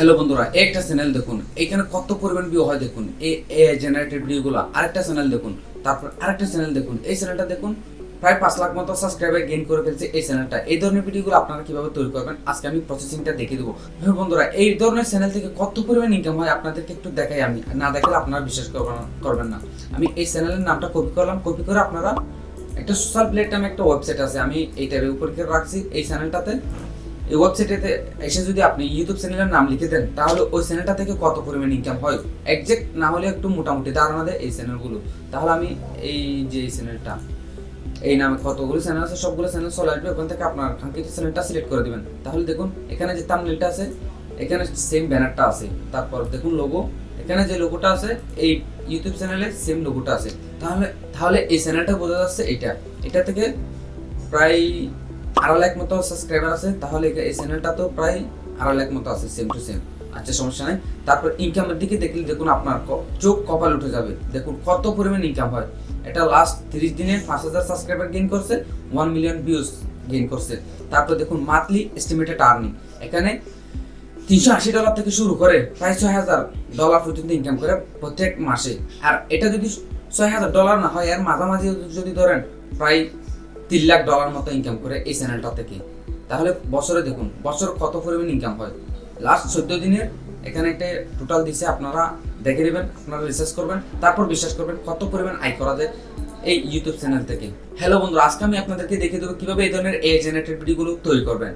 Hello বন্ধুরা, একটা channel দেখুন। এখানে কত পরিমাণ ভিউ হয় দেখুন। এই এ জেনারেটেড ভিডিওগুলো আরেকটা চ্যানেল দেখুন। তারপর আরেকটা চ্যানেল দেখুন। এই চ্যানেলটা দেখুন, প্রায় পাঁচ লাখ মতো সাবস্ক্রাইবার গেইন করে ফেলছে এই চ্যানেলটা এই ধরনের ভিডিওগুলো আপনারা কীভাবে তৈরি করবেন? আজকে আমি প্রসেসিংটা দেখিয়ে দেবো। হ্যাঁ বন্ধুরা, এই ধরনের চ্যানেল থেকে কত পরিমাণ ইনকাম হয় আপনাদেরকে একটু দেখাই আমি। না দেখলে আপনারা বিশ্বাস করবেন না- আমি এই চ্যানেলের নামটা কপি করলাম। কপি করে আপনারা একটা সোশ্যাল প্লেটফর্মে একটা ওয়েবসাইট আছে। আমি এই ট্যাবের উপর রাখছি। এই চ্যানেলটাতে এই ওয়েবসাইটেতে এসে যদি আপনি ইউটিউব চ্যানেলের নাম লিখে দেন, তাহলে ওই চ্যানেলটা থেকে কত পরিমাণ ইনকাম হয়? একজ্যাক্ট না হলে একটু মোটামুটি ধারণা দেয় এই চ্যানেলগুলো তাহলে আমি এই যে চ্যানেলটা এই নামে কতগুলো চ্যানেল আছে, সবগুলো চ্যানেল চলে আসবে, ওখান থেকে আপনার কাঙ্ক্ষিত চ্যানেলটা সিলেক্ট করে দেবেন। তাহলে দেখুন, এখানে যে থাম্বনেলটা আছে, এখানে সেম ব্যানারটা আছে। তারপর দেখুন লোগো এখানে যে লোগোটা আছে, এই ইউটিউব চ্যানেলে সেম লোগোটা আছে। তাহলে তাহলে এই চ্যানেলটা বোঝা যাচ্ছে এটা এটা থেকে প্রায় আড়াই লাখ মতো সাবস্ক্রাইবার আছে, তাহলে এই চ্যানেলটা তো প্রায় আড়াই লাখ মতো আছে সেম টু সেম আচ্ছা সমস্যা নাই। তারপর ইনকামের দিকে দেখলে দেখুন আপনার চোখ কপাল উঠে যাবে। দেখুন কত পরিমাণ ইনকাম হয়। এটা লাস্ট তিরিশ দিনে পাঁচ হাজার সাবস্ক্রাইবার গেইন করছে ওয়ান মিলিয়ন ভিউজ গেইন করছে। তারপর দেখুন মান্থলি এস্টিমেটেড আর্নিং এখানে তিনশো আশি ডলার থেকে শুরু করে প্রায় ছয় হাজার ডলার পর্যন্ত ইনকাম করে প্রত্যেক মাসে। আর এটা যদি ছয় হাজার ডলার না হয়, এর মাঝামাঝি যদি ধরেন, প্রায় তিন লাখ ডলার মতো ইনকাম করে এই চ্যানেলটা থেকে। তাহলে বছরে দেখুন, বছর কত পরিমাণ ইনকাম হয়? লাস্ট চোদ্দ দিনের এখানে একটা টোটাল দিছে, আপনারা দেখে নেবেন, আপনারা রিসার্চ করবেন, তারপর বিশ্বাস করবেন কত পরিমাণ আয় করা যায় এই ইউটিউব চ্যানেল থেকে। হ্যালো বন্ধু আজকে আমি আপনাদেরকে দেখিয়ে দেবো কীভাবে এই ধরনের এ জেনারেটেড ভিডিওগুলো তৈরি করবেন।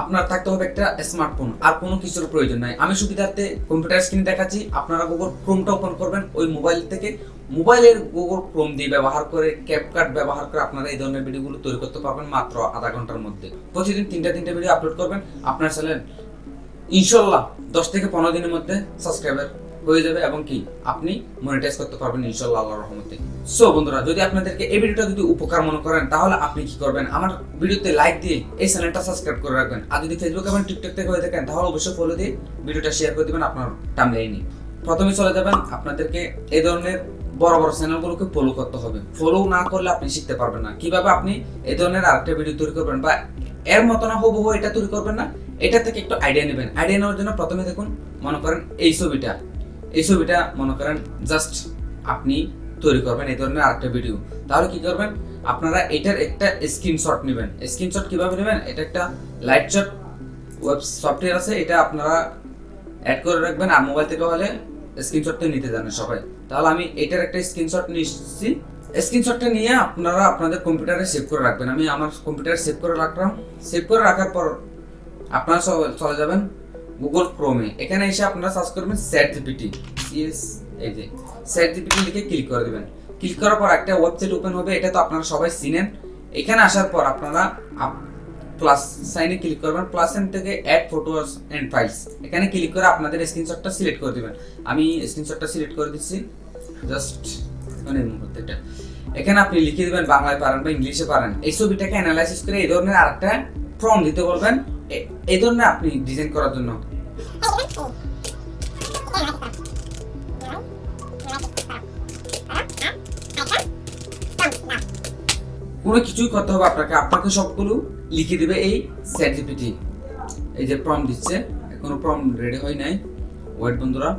আপনার থাকতে হবে একটা স্মার্টফোন আর কোনো কিছুর প্রয়োজন নাই। আমি সুবিধার্থে কম্পিউটার স্ক্রিনে দেখাচ্ছি, আপনারা গুগল ক্রোমটা ওপেন করবেন, ওই মোবাইল থেকে মোবাইলের গুগল ক্রোম দিয়ে ব্যবহার করে ক্যাপকাট ব্যবহার করে আপনারা এই ধরনের ভিডিওগুলো তৈরি করতে পারবেন মাত্র আধা ঘণ্টার মধ্যে। প্রতিদিন তিনটা তিনটা ভিডিও আপলোড করবেন, আপনার চ্যানেল ইনশাল্লাহ দশ থেকে পনেরো দিনের মধ্যে সাবস্ক্রাইবার হয়ে যাবে এবং কি, আপনি মনিটাইজ করতে পারবেন ইনশাল্লাহ আল্লাহর রহমতে। সো বন্ধুরা, যদি আপনাদেরকে এই ভিডিওটা যদি উপকার মনে করেন, তাহলে আপনি কি করবেন? আমার ভিডিওতে লাইক দিয়ে এই চ্যানেলটা সাবস্ক্রাইব করে রাখবেন। আর যদি ফেসবুক এবং টিকটক থেকে হয়ে থাকেন, তাহলে অবশ্যই ফলো দিয়ে ভিডিওটা শেয়ার করে দিবেন আপনার টামলাইনে প্রথমে চলে যাবেন আপনাদেরকে এই ধরনের বড় বড় চ্যানেলগুলোকে ফলো করতে হবে। ফলো না করলে আপনি শিখতে পারবেন না। কীভাবে আপনি এই ধরনের আরেকটা ভিডিও তৈরি করবেন বা এর মতো না হবু এটা তৈরি করবেন না, এটা থেকে একটু আইডিয়া নেবেন। আইডিয়া নেওয়ার জন্য প্রথমে দেখুন, মনে করেন এই ছবিটা। এই ছবিটা মনে করেন জাস্ট আপনি তৈরি করবেন এই ধরনের আরেকটা ভিডিও তাহলে কি করবেন? আপনারা এটার একটা স্ক্রিনশট নেবেন। স্ক্রিনশট কীভাবে নেবেন? এটা একটা লাইট শট ওয়েব সফটওয়্যার আছে, এটা আপনারা অ্যাড করে রাখবেন আর মোবাইল থেকে হলে স্ক্রিনশটটা নিতে জানেন সবাই। তাহলে আমি এটার একটা স্ক্রিনশট নিচ্ছি স্ক্রিনশটটা নিয়ে আপনারা আপনাদের কম্পিউটারে সেভ করে রাখবেন। আমি আমার কম্পিউটারে সেভ করে রাখলাম। সেভ করে রাখার পর আপনারা চলে যাবেন গুগল ক্রোমে এখানে এসে আপনারা সার্চ করবেন স্যাট জিপিটি সিএস এই যে স্যাট জিপিটি লিখে ক্লিক করে দেবেন। ক্লিক করার পর একটা ওয়েবসাইট ওপেন হবে, এটা তো আপনারা সবাই চিনেন। এখানে আসার পর আপনারা প্লাস সাইনে ক্লিক করবেন প্লাস সাইন থেকে অ্যাড ফটোস অ্যান্ড ফাইলস এখানে ক্লিক করে আপনাদের স্ক্রিনশটটা সিলেক্ট করে দিবেন। আমি স্ক্রিনশটটা সিলেক্ট করে দিচ্ছি। জাস্ট মানে এটা। এখানে আপনি লিখে দেবেন, বাংলায় পারেন বা ইংলিশে পারেন। এই ছবিটাকে অ্যানালাইসিস করে এই ধরনের আরেকটা ফর্ম দিতে বলবেন। এই ধরনের আপনি ডিজাইন করার জন্য। কোনো কিছুই করতে হবে আপনাকে। আপনাকে সবগুলো লিখে দিবে এই চ্যাট এই যে প্রম দিচ্ছে, এখনও প্রম রেডি হয় নাই। ওয়েট বন্ধুরা,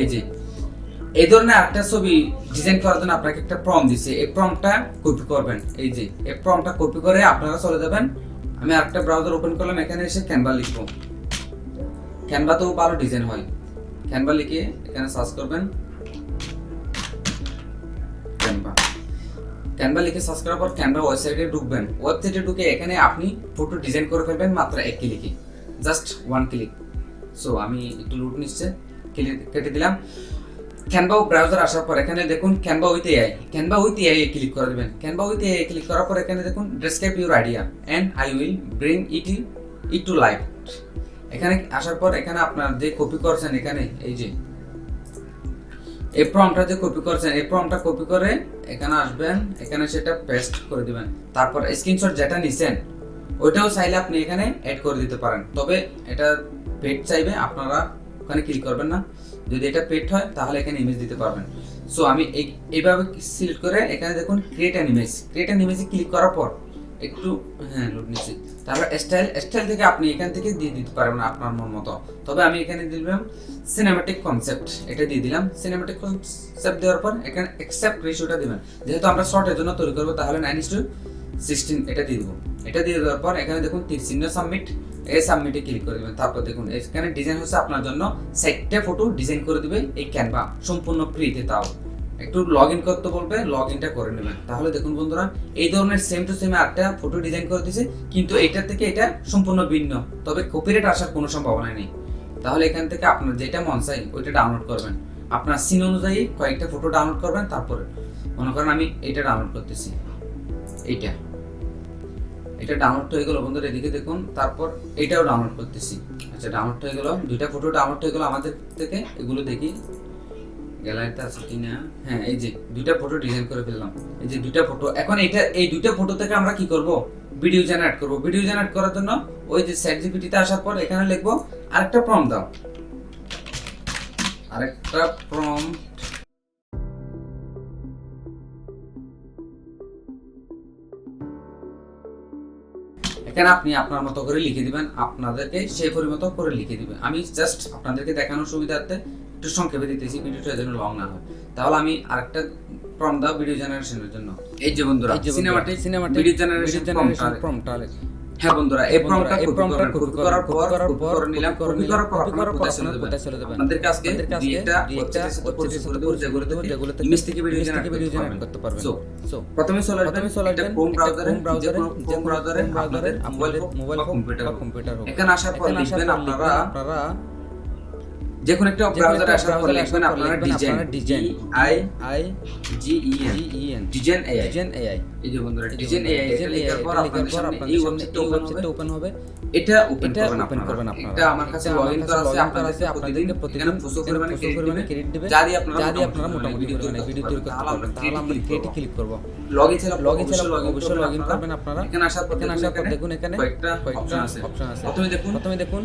এই যে এই ধরনের একটা ছবি ডিজাইন করার জন্য আপনাকে একটা প্রম দিচ্ছে। এই প্রমটা কপি করবেন। এই যে, এই প্রমটা কপি করে আপনারা চলে যাবেন। আমি আরেকটা ব্রাউজার ওপেন করলাম, এখানে এসে ক্যানভা লিখব। ক্যানভাতেও ভালো ডিজাইন হয়। ক্যানভা লিখে এখানে সার্চ করবেন। ক্যানভা লিখে সার্চ করার পর ক্যানভা ওয়েবসাইটে ঢুকবেন। ওয়েবসাইটে ঢুকে এখানে আপনি ফটো ডিজাইন করে ফেলবেন, মাত্র এক ক্লিকে জাস্ট ওয়ান ক্লিক সো আমি একটু লুট নিচ্ছে কেটে দিলাম। ক্যানভা ব্রাউজার আসার পর এখানে দেখুন Canva with AI Canva with AI click করে দেবেন। ক্যানভা উইথ এআই ক্লিক করার পর এখানে দেখুন describe your idea and I will bring it it to life এখানে আসার পর এখানে আপনার যে কপি করছেন এখানে, এই যে এই প্রমটা যে কপি করছেন, এই প্রমটা কপি করে এখানে আসবেন, এখানে সেটা পেস্ট করে দিবেন। তারপর স্ক্রিনশট যেটা নিছেন, ওইটাও চাইলে আপনি এখানে অ্যাড করে দিতে পারেন। তবে এটা পেড চাইবে, আপনারা ওখানে ক্লিক করবেন না। যদি এটা পেড হয়, তাহলে এখানে ইমেজ দিতে পারবেন। সো আমি এই- এইভাবে সিলেক্ট করে এখানে দেখুন create an image create an ইমেজে click করার পর একটু হ্যাঁ লোড নিচ্ছি তারপর স্টাইল স্টাইল থেকে আপনি এখান থেকে দিয়ে দিতে পারবেন আপনার মন মতো। তবে আমি এখানে দিলাম সিনেমাটিক কনসেপ্ট এটা দিয়ে দিলাম সিনেমাটিক কনসেপ্ট দেওয়ার পর এখানে অ্যাকসেপ্ট রেশিওটা দিবেন। যেহেতু আমরা শর্টের জন্য তৈরি করব, তাহলে নাইন ইস টু সিক্সটিন এটা দিয়ে দেবো। এটা দিয়ে দেওয়ার পর এখানে দেখুন তীর চিহ্ন সাবমিট এই সাবমিটে ক্লিক করে দেবেন। তারপর দেখুন, এখানে ডিজাইন হচ্ছে আপনার জন্য সাইটটা ফটো ডিজাইন করে দেবে এই ক্যানভা সম্পূর্ণ ফ্রিতে তাও। একটু লগ ইন করতে বলবে লগ ইনটা করে নেবেন তাহলে দেখুন বন্ধুরা, এই ধরনের সেম টু সেম একটা ফটো ডিজাইন করে দিয়েছে, কিন্তু এটার থেকে এটা সম্পূর্ণ ভিন্ন। তবে কপিরাইট আসার কোনো সম্ভাবনা নেই। তাহলে এখান থেকে আপনার যেটা মন চাই, ওইটা ডাউনলোড করবেন। আপনার সিন অনুযায়ী কয়েকটা ফটো ডাউনলোড করবেন, তারপরে মনে করেন আমি এটা ডাউনলোড করতেছি। এইটা। এটা ডাউনলোড হয়ে গেল বন্ধুরা, এদিকে দেখুন, তারপর এটাও ডাউনলোড করতেছি। আচ্ছা ডাউনলোড হয়ে গেল, দুইটা ফটো ডাউনলোড হয়ে গেল আমাদের থেকে, এগুলো দেখি। গ্যালারিতে আছে কিনা হ্যাঁ এই যে দুইটা ফটো ডিজাইন করে ফেললাম। এই যে দুইটা ফটো এখন এটা এই দুইটা ফটো থেকে আমরা কি করব? ভিডিও জেনারেট করব। ভিডিও জেনারেট করার জন্য ওই যে চ্যাট জিপিটিতে আসার পর এখানে আরেকটা প্রম দাও। আরেকটা প্রম এখানে আপনি আপনার মতো করে লিখে দিবেন, আপনাদেরকে সেই পরিমতো করে লিখে দিবেন। আমি জাস্ট আপনাদেরকে দেখানোর সুবিধার্থে একটু সংক্ষেপে দিতেছি ভিডিওটা যেন লং না হয়। তাহলে আমি আরেকটা প্রম দাও ভিডিও জেনারেশনের জন্য। এই যে বন্ধুরা cinematic cinematic video generation prompt হ্যাঁ বন্ধুরা এই প্রমটা এই প্রমটা কপি করার পর করার পর নিলাম কপি করার পর করার পর কোথায় চলে আজকে ডিএটা ডিএটা ওয়েবসাইটের সাথে পরিচয় করে দেব যেগুলো থেকে যেগুলো ইমেজ থেকে ভিডিও থেকে ভিডিও জেনারেট জেনারেট করতে পারবেন। সো প্রথমে চলে প্রথমে চলে একটা ক্রোম ব্রাউজারে ক্রোম ব্রাউজারে ক্রোম ব্রাউজারে আপনাদের মোবাইল মোবাইল কম্পিউটার কম্পিউটার এখানে আসার পর লিখবেন আপনারা আপনারা যে কোনো একটা ব্রাউজারে আসার পর লিখবেন আপনারা design. Design. I I G E N design AI design AI এই যে বন্ধুরা ডিজাইন এআই এটা লেখার পর আপনাদের সামনে এই ওয়েবসাইটটা ওপেন হবে। এটা ওপেন করবেন আপনারা। আপনারা এটা আমার কাছে লগইন করা আছে login করা আছে আপনাদেরকে প্রতিদিন প্রচুর পরিমাণে পরিমাণে ক্রেডিট ক্রেডিট দিবে। যদি আপনারা যদি আপনারা মোটামুটি পরিমাণে ভিডিও তৈরি করতে পারবেন তাহলে আমরা ক্রিয়েটে ক্লিক করব। লগইন ছিল লগইন ছাড়া অবশ্যই লগইন করবেন আপনারা। এখানে আসার পর এখানে আসার পর দেখুন এখানে কয়েকটা কয়েকটা অপশন আছে। অপশন আছে। প্রথমে দেখুন প্রথমে দেখুন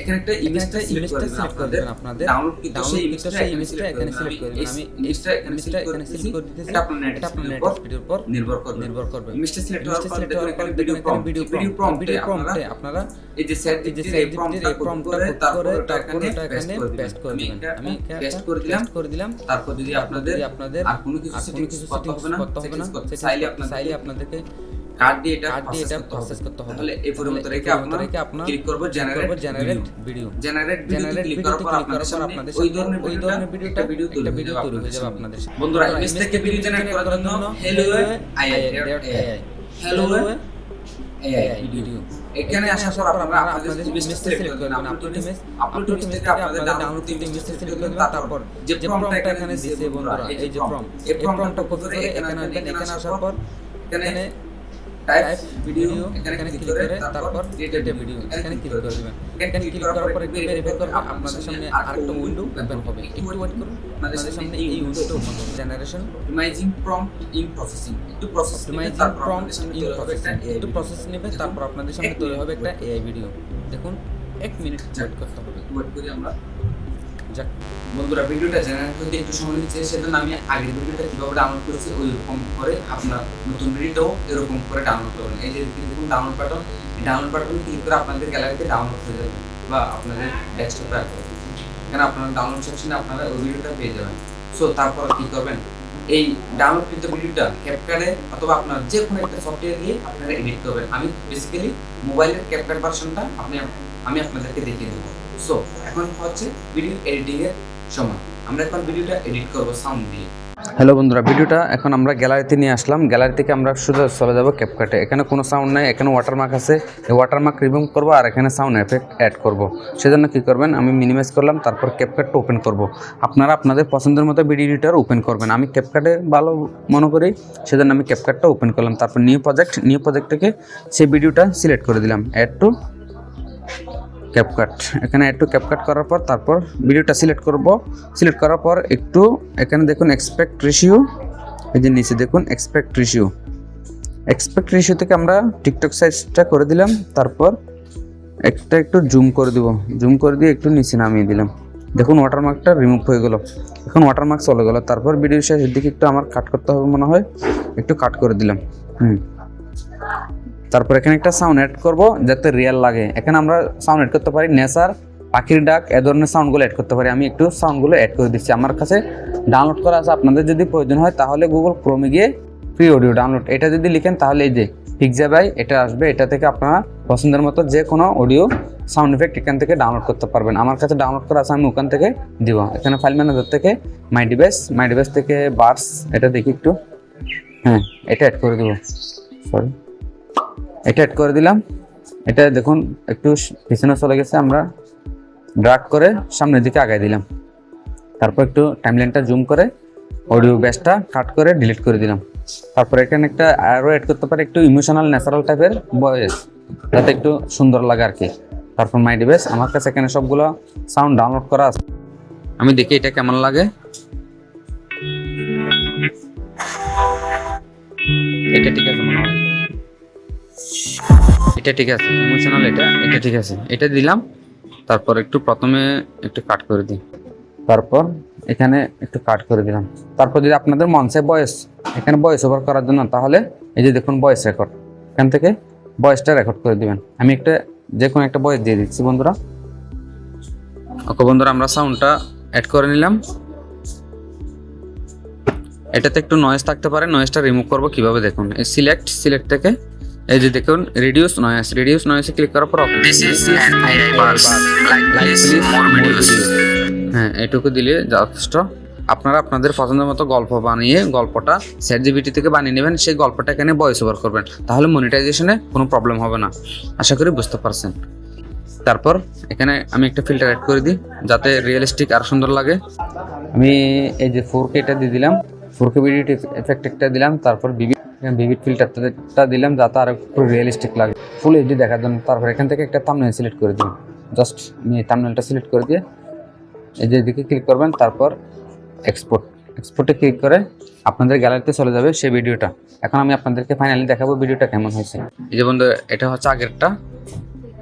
এখানে একটা ইমেজটা ইমেজটা সিলেক্ট করে আপনাদের। ডাউনলোড কিন্তু সেই ইমেজটা সেই ইমেজটা এখানে সিলেক্ট করে আমি ইমেজটা এখানে সিলেক্ট করে দিতেছি। এটা আপনার নেট এটা আপনার নেট স্পিডের উপর নির্ভর করবে। নির্ভর করবে। ইমেজটা সিলেক্ট হওয়ার পর দেখুন এখানে ভিডিও ভিডিও প্রম্পট ভিডিও প্রম্পটে আপনারা এই যে সেট এই যে সেট এই প্রম্পটটা করে তারপরে তারপরে এখানে পেস্ট করে দিবেন। আমি এটা পেস্ট করে দিলাম করে দিলাম। তারপর যদি আপনাদের আপনাদের আর কোনো কিছু সেটিংস করতে হবে না settings করতে চাইলে আপনাদের চাইলে আপনাদেরকে কার্ড দিয়ে এটা কার্ড দিয়ে এটা প্রসেস করতে হবে। তাহলে এই পরিবর্তে রেখে আপনারা রেখে আপনারা ক্লিক করব generate generate video generate generate click করার পর আপনাদের সামনে আপনাদের ওই ধরনের ওই ধরনের ভিডিওটা ভিডিও একটা ভিডিও তৈরি হয়ে যাবে আপনাদের সামনে। বন্ধুরা ইমেজ থেকে ভিডিও জেনারেট করার জন্য Hailuo AI Hailuo AI video এখানে আসার পর আপনারা আপনাদের ইমেজটা সিলেক্ট করবেন। আপলোড ইমেজ আপলোড ইমেজ থেকে আপনাদের ডাউনলোড ইমেজটা সিলেক্ট করবেন তারপর যে প্রম্পটটা এখানে দিয়েছে বন্ধুরা এই যে প্রম্পট এই প্রম্পটটা করে এখানে এখানে আসার পর এখানে টাইপ ভিডিও এখানে ক্লিক করে তারপর ক্রিয়েট ভিডিও এখানে ক্লিক করে দিবেন এখানে ক্লিক করার পর একটু ভেরিফাই করবেন আপনাদের সামনে আরেকটা উইন্ডো ওপেন হবে। একটু ওয়েট করুন। আপনাদের সামনে এই উইন্ডোটা ওপেন হবে। Generation optimizing prompt in processing একটু process optimizing prompt in processing একটু প্রসেস নেবে তারপর আপনাদের সামনে তৈরি হবে একটা এআই ভিডিও দেখুন এক মিনিট ওয়েট করতে হবে। ওয়েট করি আমরা। যাক, বন্ধুরা, ভিডিওটা জেনারেট একটু সময় নিচ্ছে, সেজন্য আমি আগের ভিডিওটা কীভাবে ডাউনলোড করেছি ওই রকম করে আপনার নতুন ভিডিওটাও এরকম করে ডাউনলোড করবেন। এই যে দেখুন download button download button click করে আপনাদের গ্যালারিতে ডাউনলোড হয়ে যাবে বা আপনাদের ডেস্কটপে আপনারা ডাউনলোড সেকশনে আপনারা ওই ভিডিওটা পেয়ে যাবেন। সো তারপর কি করবেন? এই ডাউনলোড কিন্তু ভিডিওটা ক্যাপকার্ডে অথবা আপনার যে কোনো একটা সফটওয়্যার দিয়ে আপনারা এডিট করবেন। আমি বেসিক্যালি মোবাইলের ক্যাপকার্ড ভার্সনটা আপনি আমি আপনাদেরকে দেখিয়ে দেবো। সো এখন হচ্ছে ভিডিও এডিটিং এর সময়। আমরা এখন ভিডিওটা এডিট করব সাউন্ড দিয়ে। হ্যালো বন্ধুরা ভিডিওটা এখন আমরা গ্যালারিতে নিয়ে আসলাম। গ্যালারি থেকে আমরা সোজা চলে যাব ক্যাপকাটে এখানে কোনো সাউন্ড নাই, এখানে ওয়াটারমার্ক আছে। এই ওয়াটারমার্ক রিমুভ করব আর এখানে সাউন্ড এফেক্ট অ্যাড করব। সেজন্য কী করবেন, আমি মিনিমাইজ করলাম, তারপর ক্যাপকাটটা ওপেন করব। আপনারা আপনাদের পছন্দের মতো ভিডিও এডিটর ওপেন করবেন। আমি ক্যাপকাটে ভালো মনে করি, সেজন্য আমি ক্যাপকাটটা ওপেন করলাম। তারপর নিউ প্রজেক্ট নিউ প্রজেক্ট থেকে সেই ভিডিওটা সিলেক্ট করে দিলাম। অ্যাড টু ক্যাপকাট এখানে একটু ক্যাপকাট করার পর তারপর ভিডিওটা সিলেক্ট করব। সিলেক্ট করার পর একটু এখানে দেখুন এক্সপেক্ট রেশিও এই যে নিচে দেখুন এক্সপেক্ট রেশিও এক্সপেক্ট রেশিও থেকে আমরা টিকটক সাইজটা করে দিলাম, তারপর একটা একটু জুম করে দিব। জুম করে দিয়ে একটু নিচে নামিয়ে দিলাম। দেখুন ওয়াটারমার্কটা রিমুভ হয়ে গেল। এখন ওয়াটারমার্ক চলে গেল। তারপর ভিডিও শেষের দিকে একটু আমার কাট করতে হবে মনে হয়, একটু কাট করে দিলাম। হুম। তারপর এখানে একটা সাউন্ড অ্যাড করব, যাতে রিয়েল লাগে। এখানে আমরা সাউন্ড অ্যাড করতে পারি নেচার পাখির ডাক, এ ধরনের সাউন্ডগুলো অ্যাড করতে পারি। আমি একটু সাউন্ডগুলো অ্যাড করে দিচ্ছি। আমার কাছে ডাউনলোড করা আছে, আপনাদের যদি প্রয়োজন হয়, তাহলে গুগল ক্রোমে গিয়ে ফ্রি অডিও ডাউনলোড এটা যদি লিখেন, তাহলে এই যে পিকজাবাই এটা আসবে। এটা থেকে আপনারা পছন্দের মতো যে কোনো অডিও সাউন্ড ইফেক্ট এখান থেকে ডাউনলোড করতে পারবেন। আমার কাছে ডাউনলোড করা আছে, আমি ওখান থেকে দিব। এখানে ফাইল ম্যানেজার থেকে মাই ডিভাইস মাই ডিভাইস থেকে বার্স এটা দেখি একটু। হ্যাঁ এটা অ্যাড করে দেবো। সরি এটা অ্যাড করে দিলাম। এটা দেখুন, একটু পিছনে চলে গেছে, আমরা ড্রাগ করে সামনের দিকে আগায় দিলাম। তারপর একটু টাইমলাইনটা জুম করে অডিও ব্যাসটা কাট করে ডিলিট করে দিলাম। তারপর এখানে একটা আরও অ্যাড করতে পারে, একটু ইমোশনাল ন্যাচারাল টাইপের ভয়েস যাতে একটু সুন্দর লাগে আর কি। তারপর মাই ডিভাইস আমার কাছে এখানে সবগুলো সাউন্ড ডাউনলোড করা আছে। আমি দেখি এটা কেমন লাগে। এটা ঠিক আছে মনে হয়। এটা ঠিক আছে ইমোশনাল এটা এটা ঠিক আছে। এটা দিলাম, তারপর একটু প্রথমে একটু কাট করে দিই। তারপর এখানে একটু কাট করে দিলাম। তারপর যদি আপনাদের মন বয়স এখানে বয়স ওভার করার জন্য, তাহলে এই যে দেখুন বয়স রেকর্ড এখান থেকে বয়সটা রেকর্ড করে দিবেন। আমি একটা যে কোনো একটা বয়স দিয়ে দিচ্ছি, বন্ধুরা। ওকে, বন্ধুরা, আমরা সাউন্ডটা অ্যাড করে নিলাম। এটাতে একটু নয়েজ থাকতে পারে নয়েজটা রিমুভ করব কীভাবে, দেখুন। এই সিলেক্ট সিলেক্ট থেকে এই যে দেখুন রিডিউস নয়েজ রিডিউস নয়েজে ক্লিক করার পর. হ্যাঁ এটুকু দিলে যথেষ্ট। আপনারা আপনাদের পছন্দের মতো গল্প বানিয়ে গল্পটা স্যাট জিবিটি থেকে বানিয়ে নেবেন সেই গল্পটা এখানে ভয়েস ওভার করবেন। তাহলে মনিটাইজেশনে কোনো প্রবলেম হবে না। আশা করি বুঝতে পারছেন। তারপর এখানে আমি একটা ফিল্টার অ্যাড করে দিই যাতে রিয়েলিস্টিক আর সুন্দর লাগে। আমি এই যে ফোর কেটা দিয়ে দিলাম ফোর কে বিডিট এফেক্ট একটা দিলাম তারপর বিবি বিবিড ফিল্টারটা দিলাম যাতে আর একটু রিয়েলিস্টিক লাগে। ফুল এইচডি দেখার জন্য তারপর এখান থেকে একটা থাম্বনেল সিলেক্ট করে দিন জাস্ট আমি থাম্বনেলটা সিলেক্ট করে দিয়ে এই যে এদিকে ক্লিক করবেন তারপর এক্সপোর্ট এক্সপোর্টে ক্লিক করে আপনাদের গ্যালারিতে চলে যাবে সেই ভিডিওটা এখন আমি আপনাদেরকে ফাইনালি দেখাবো ভিডিওটা কেমন হয়েছে। এই যে বন্ধু এটা হচ্ছে আগেরটা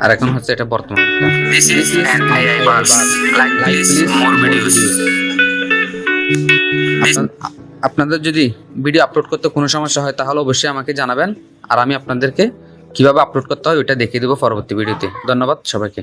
আর এখন হচ্ছে এটা বর্তমান আপনাদের যদি ভিডিও আপলোড করতে কোনো সমস্যা হয়, তাহলে অবশ্যই আমাকে জানাবেন। আর আমি আপনাদেরকে কীভাবে আপলোড করতে হয়, ওইটা দেখিয়ে দেবো পরবর্তী ভিডিওতে। ধন্যবাদ সবাইকে।